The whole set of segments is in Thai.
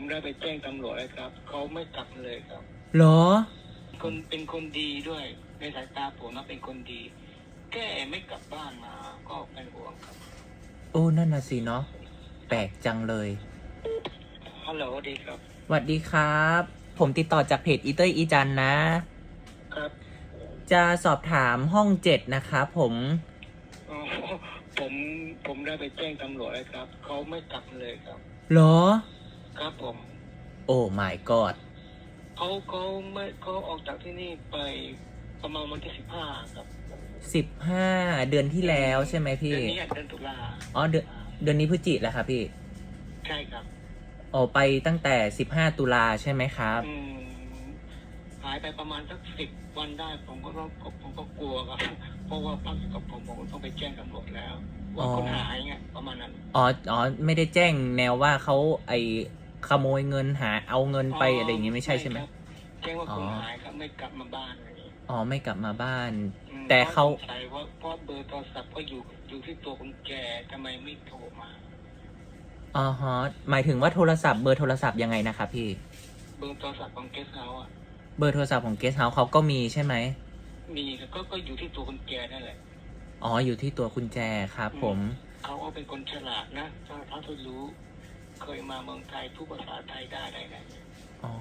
ผมได้ไปแจ้งตำรวจแล้วครับเขาไม่กลับเลยครับ เหรอ คนเป็นคนดีด้วย ในสายตาผมนะเป็นคนดี แก้ไม่กลับบ้านมาก็เป็นห่วงครับโอ้นั่นน่ะสิเนาะแปลกจังเลยฮัลโหลดีครับ สวัสดีครับ ผมติดต่อจากเพจอีเตอร์อีจันนะ ครับจะสอบถามห้องเจ็ดนะครับผมอ๋อผมผมได้ไปแจ้งตำรวจแล้วครับเขาไม่กลับเลยครับ เหรอ ครับผม โอ้ my god เขาเขาไม่เขาออกจากที่นี่ไปประมาณวันที่สิบห้าครับสิบห้าเดือนที่แล้วใช่ไหมพี่ เดือนนี้อะเดือนตุลาอ๋อเดือนเดือนนี้พฤศจิแล้วครับพี่ใช่ครับ ออกไปตั้งแต่สิบห้าตุลาใช่ไหมครับ อืมหายไปประมาณสักสิบวันได้ ผมก็ต้องผมก็กลัวครับ เพราะว่าพักอยู่กับผมผมก็ต้องไปแจ้งตำรวจแล้ว ว่าอ๋อคนหายไงประมาณนั้น อ๋อ อ๋อ ไม่ได้แจ้งแนวว่าเขาไอ ขโมยเงินหาเอาเงินไปอะไรอย่างงี้ไม่ใช่ใช่ไหมครับแจ้งว่าอ๋คอนหายครับไม่กลับมาบ้านอะไรอย่างงี้อ๋อไม่กลับมาบ้าน อืมแต่เขา สงสัยว่าเพราะเบอร์โทรศัพท์ก็อยู่อยู่ที่ตัวคนแก่ทำไมไม่โทรมา อ๋อฮะหมายถึงว่าโทรศัพท์เบอร์โทรศัพท์ยังไงนะครับพี่ เบอร์โทรศัพท์ของเกสเฮาส์อะ เบอร์โทรศัพท์ของเกสเฮาส์เขาก็มีใช่ไหม มีครับก็ก็อยู่ที่ตัวคนแก่นั่นแหละ อ๋ออยู่ที่ตัวคุณแจครับผม เขาก็เป็นคนฉลาดนะถ้าถ้าเขารู้ เคยมาเมืองไทยพูดภาษาไทยได้ได้ไงอ๋อ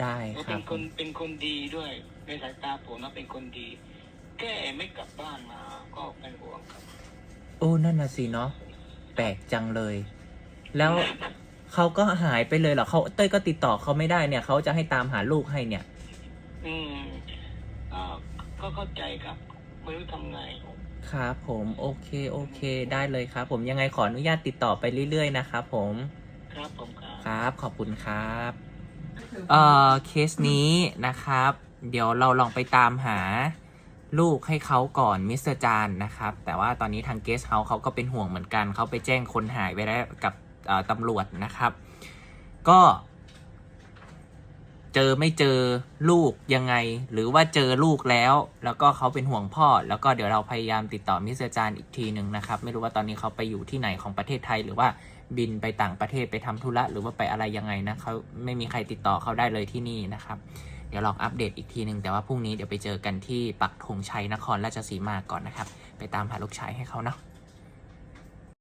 ได้เขาคเป็รับนคนเป็นคนดีด้วยในสายตาผมนะเป็นคนดีแก้ไม่กลับบ้านมาก็เป็นห่วงครับโอ้นั่นน่ะสิเนาะแปลกจังเลย แล้วเขาก็หายไปเลยเหรอเขาเต้ยก็ติดต่อเขาไม่ได้เนี่ยเขาจะให้ตามหาลูกให้เนี่ย อืมอ่าก็เข้าใจครับ ไม่รู้ทำไง ครับผมโอเคโอเคได้เลยครับ ผมยังไงขออนุญาตติดต่อไปเรื่อยๆนะครับผมครับผมครับครับขอบคุณครับเอ่อเคสนี้นะครับ เดี๋ยวเราลองไปตามหาลูกให้เขาก่อนมิสเตอร์จานนะครับ แต่ว่าตอนนี้ทางเกสเฮาเขาก็เป็นห่วงเหมือนกันเขาไปแจ้งคนหายไปแล้วกับเอ่อตำรวจนะครับ ก็ เจอไม่เจอลูกยังไง หรือว่าเจอลูกแล้ว แล้วก็เขาเป็นห่วงพ่อ แล้วก็เดี๋ยวเราพยายามติดต่อมิสเตอร์จานอีกทีหนึ่งนะครับ ไม่รู้ว่าตอนนี้เขาไปอยู่ที่ไหนของประเทศไทย หรือว่าบินไปต่างประเทศไปทำธุระหรือว่าไปอะไรยังไงนะเขาไม่มีใครติดต่อเขาได้เลยที่นี่นะครับเดี๋ยวลองอัปเดตอีกทีหนึ่งแต่ว่าพรุ่งนี้เดี๋ยวไปเจอกันที่ปักธงชัยนครราชสีมาก่อนนะครับ ไปตามหาลูกชายให้เขาเนาะ